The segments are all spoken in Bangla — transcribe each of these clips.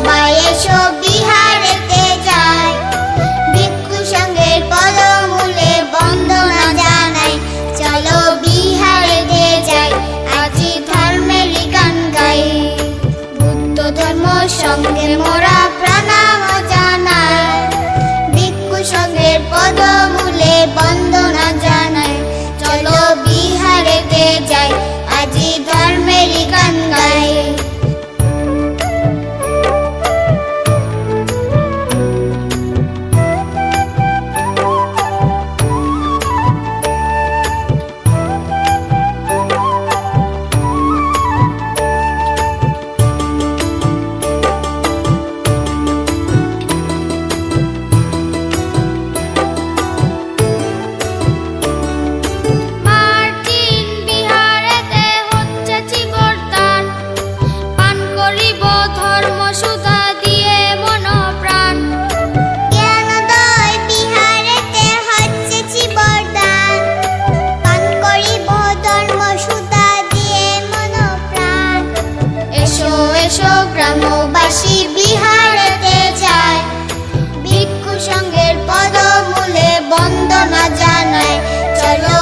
সবাই এসো ক্ষমা জানাই চলো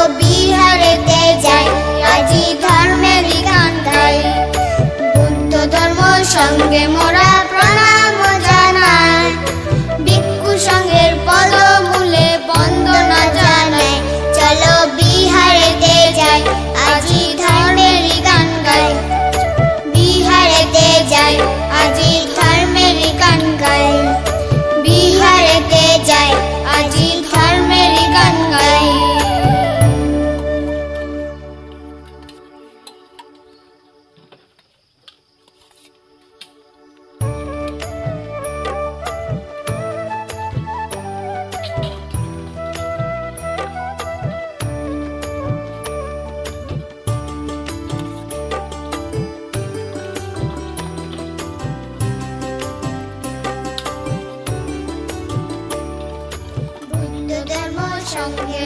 সঙ্গে মোরা সঙ্গে